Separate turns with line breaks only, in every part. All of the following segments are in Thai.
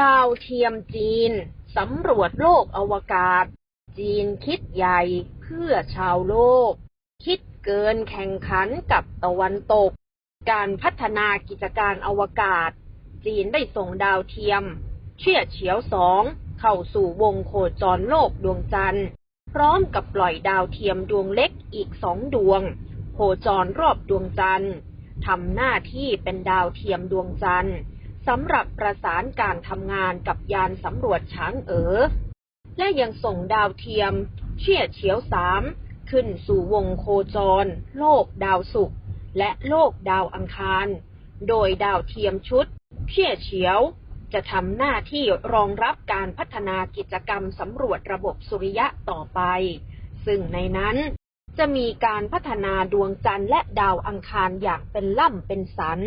ดาวเทียมจีน สำรวจโลกอวกาศ จีนคิดใหญ่เพื่อชาวโลก คิดเกินแข่งขันกับตะวันตก การพัฒนากิจการอวกาศ จีนได้ส่งดาวเทียม เชี่ยเฉียวสองเข้าสู่วงโคจรโลกดวงจันทร์ พร้อมกับปล่อยดาวเทียมดวงเล็กอีกสองดวง โคจรรอบดวงจันทร์ทำหน้าที่เป็นดาวเทียมดวงจันทร์ สำหรับประสานการทำงานกับยานสำรวจช้างเอ๋อ และยังส่งดาวเทียม เชี่ยเฉียวสามขึ้นสู่วงโคจร โลกดาวศุกร์และโลกดาวอังคาร โดยดาวเทียมชุด เชี่ยเฉียว จะทำหน้าที่รองรับการพัฒนากิจกรรมสำรวจระบบสุริยะต่อไป ซึ่งในนั้นจะมีการพัฒนาดวงจันทร์และดาวอังคารอย่างเป็นล่ำเป็นสัน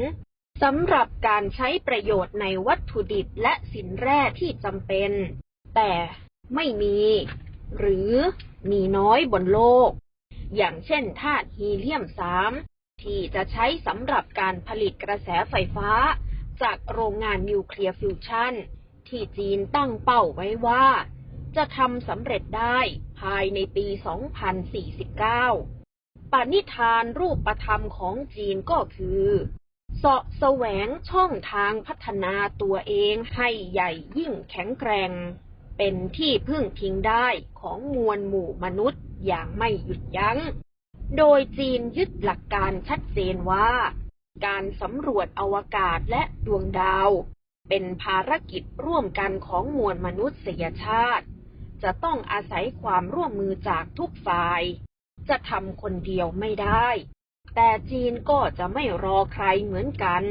สำหรับการใช้ประโยชน์ในวัตถุดิบและสินแร่ที่จำเป็น แต่ไม่มี หรือมีน้อยบนโลก อย่างเช่นธาตุฮีเลียม 3 ที่จะใช้สำหรับการผลิตกระแสไฟฟ้า จากโรงงานนิวเคลียร์ฟิวชันที่จีนตั้งเป้าไว้ว่า จะทำสำเร็จได้ภายในปี 2049 ปณิธานรูปประธรรมของจีนก็คือ เสาะแสวงช่องทางพัฒนาตัวเองให้ใหญ่ยิ่งแข็งแกร่ง เป็นที่พึ่งพิงได้ของมวลหมู่มนุษย์อย่างไม่หยุดยัง้ง โดยจีนยึดหลักการชัดเจนว่า การสำรวจอวกาศและดวงดาว เป็นภารกิจร่วมกันของมวลมนุษยชาติ จะต้องอาศัยความร่วมมือจากทุกฝ่าย จะทำคนเดียวไม่ได้ แต่จีนก็จะไม่รอใครเหมือนกัน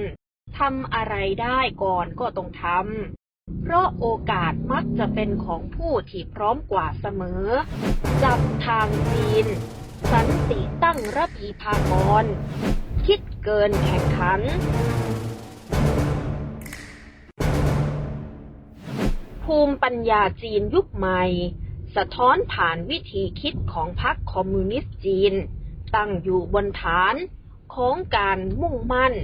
ทำอะไรได้ก่อนก็ต้องทำ เพราะโอกาสมักจะเป็นของผู้ที่พร้อมกว่าเสมอ จับทางจีน สันติตั้งระพีพากร คิดเกินแข่งขัน ภูมิปัญญาจีนยุคใหม่ สะท้อนผ่านวิธีคิดของพรรคคอมมิวนิสต์จีน ตั้งอยู่บนฐานของการมุ่งมั่น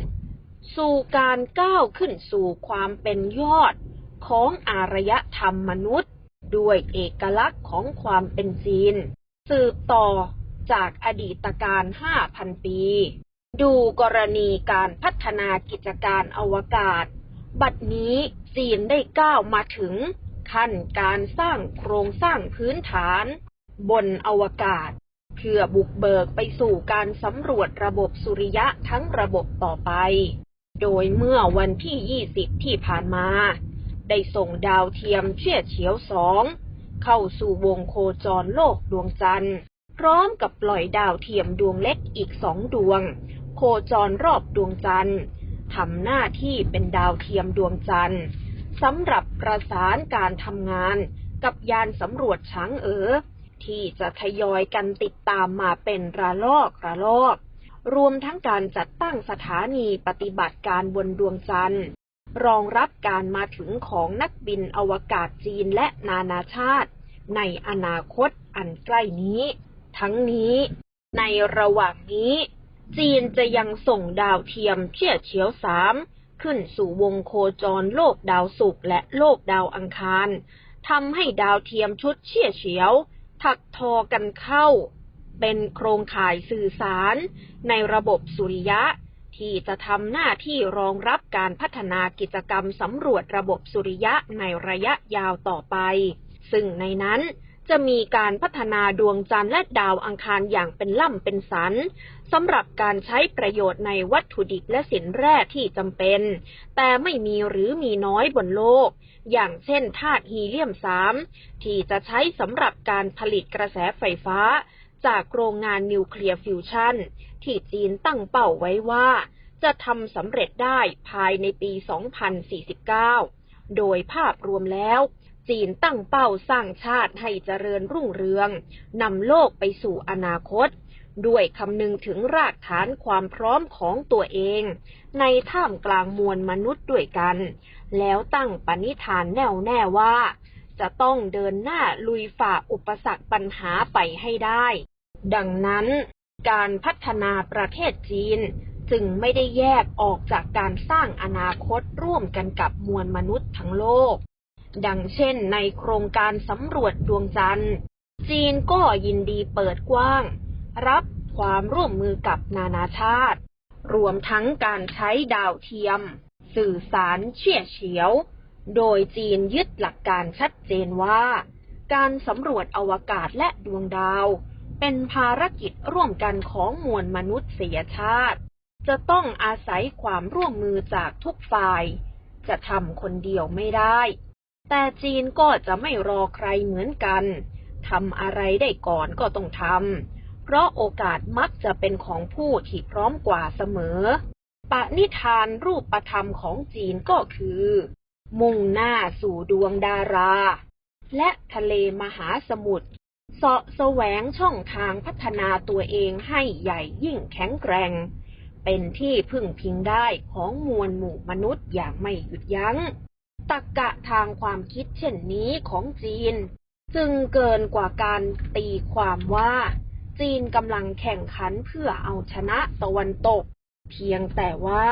สู่การก้าวขึ้นสู่ความเป็นยอดของอารยธรรมมนุษย์ ด้วยเอกลักษณ์ของความเป็นจีน สืบต่อจากอดีตการ 5,000 ปี ดูกรณีการพัฒนากิจการอวกาศ บัดนี้จีนได้ก้าวมาถึงขั้นการสร้างโครงสร้างพื้นฐาน บนอวกาศ พื่อบุกเบิกไปสู่การสำรวจระบบสุริยะทั้งระบบต่อไป โดยเมื่อวันที่ 20 ที่ผ่านมา ได้ส่งดาวเทียมเชี่ยเฉียวสองเข้าสู่วงโคจรโลกดวงจันทร์ พร้อมกับปล่อยดาวเทียมดวงเล็กอีกสองดวง โคจรรอบดวงจันทร์ทำหน้าที่เป็นดาวเทียมดวงจันทร์สำหรับประสานการทำงานกับยานสำรวจช้างเอ๋อ ที่จะทยอยกันติดตามมาเป็นระลอกระลอก รวมทั้งการจัดตั้งสถานีปฏิบัติการบนดวงจันทร์ รองรับการมาถึงของนักบินอวกาศจีนและนานาชาติ ในอนาคตอันใกล้นี้ ทั้งนี้ในระหว่างนี้ จีนจะยังส่งดาวเทียมเชี่ยเฉียวสามขึ้นสู่วงโคจรโลกดาวศุกร์และโลกดาวอังคารทำให้ดาวเทียมชุดเชี่ยเฉียว ถักทอกันเข้า เป็นโครงข่ายสื่อสารในระบบสุริยะ ที่จะทำหน้าที่รองรับการพัฒนากิจกรรมสำรวจระบบสุริยะในระยะยาวต่อไป ซึ่งในนั้น จะมีการพัฒนาดวงจันทร์และดาวอังคารอย่างเป็นล่ำเป็นสันสำหรับการใช้ประโยชน์ในวัตถุดิบและสินแร่ที่จำเป็น แต่ไม่มีหรือมีน้อยบนโลก อย่างเช่นธาตุฮีเลียม 3 ที่จะใช้สำหรับการผลิตกระแสไฟฟ้า จากโรงงานนิวเคลียร์ฟิวชันที่จีนตั้งเป้าไว้ว่า จะทำสำเร็จได้ภายในปี 2049 โดยภาพรวมแล้ว จีนตั้งเป้าสร้างชาติให้เจริญรุ่งเรือง นำโลกไปสู่อนาคต ด้วยคำนึงถึงรากฐานความพร้อมของตัวเอง ในท่ามกลางมวลมนุษย์ด้วยกัน แล้วตั้งปณิธานแน่วแน่ว่า จะต้องเดินหน้าลุยฝ่าอุปสรรคปัญหาไปให้ได้ ดังนั้น การพัฒนาประเทศจีนจึงไม่ได้แยกออกจากการสร้างอนาคตร่วมกันกับมวลมนุษย์ทั้งโลก ดังเช่นในโครงการสำรวจดวงจันทร์ จีนก็ยินดีเปิดกว้าง รับความร่วมมือกับนานาชาติ รวมทั้งการใช้ดาวเทียม สื่อสารเชี่ยเฉียว โดยจีนยึดหลักการชัดเจนว่า การสำรวจอวกาศและดวงดาว เป็นภารกิจร่วมกันของมวลมนุษยชาติ จะต้องอาศัยความร่วมมือจากทุกฝ่าย จะทำคนเดียวไม่ได้ แต่จีนก็จะไม่รอใครเหมือนกันทำอะไรได้ก่อนก็ต้องทำ เพราะโอกาสมักจะเป็นของผู้ที่พร้อมกว่าเสมอ ปณิธานรูปธรรมของจีนก็คือ มุ่งหน้าสู่ดวงดารา และทะเลมหาสมุทรเสาะแสวงช่องทางพัฒนาตัวเองให้ใหญ่ยิ่งแข็งแกร่ง เป็นที่พึ่งพิงได้ของมวลหมู่มนุษย์อย่างไม่หยุดยัง้ง ตักกะทางความคิดเช่นนี้ของจีน จึงเกินกว่าการตีความว่า จีนกำลังแข่งขันเพื่อเอาชนะตะวันตก เพียงแต่ว่า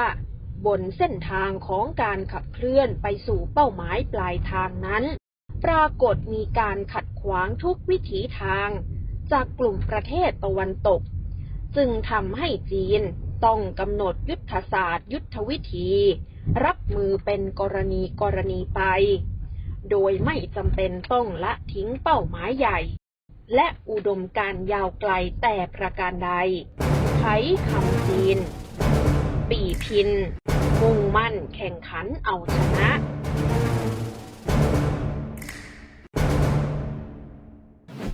บนเส้นทางของการขับเคลื่อนไปสู่เป้าหมายปลายทางนั้น ปรากฏมีการขัดขวางทุกวิถีทาง จากกลุ่มประเทศตะวันตก จึงทำให้จีน ต้องกำหนดยุทธศาสตร์ ยุทธวิธี รับมือเป็นกรณีกรณีไป โดยไม่จำเป็นต้องละทิ้งเป้าหมายใหญ่ และอุดมการยาวไกลแต่ประการใดไทยคำจีน ปีพิน มุ่งมั่นแข่งขันเอาชนะ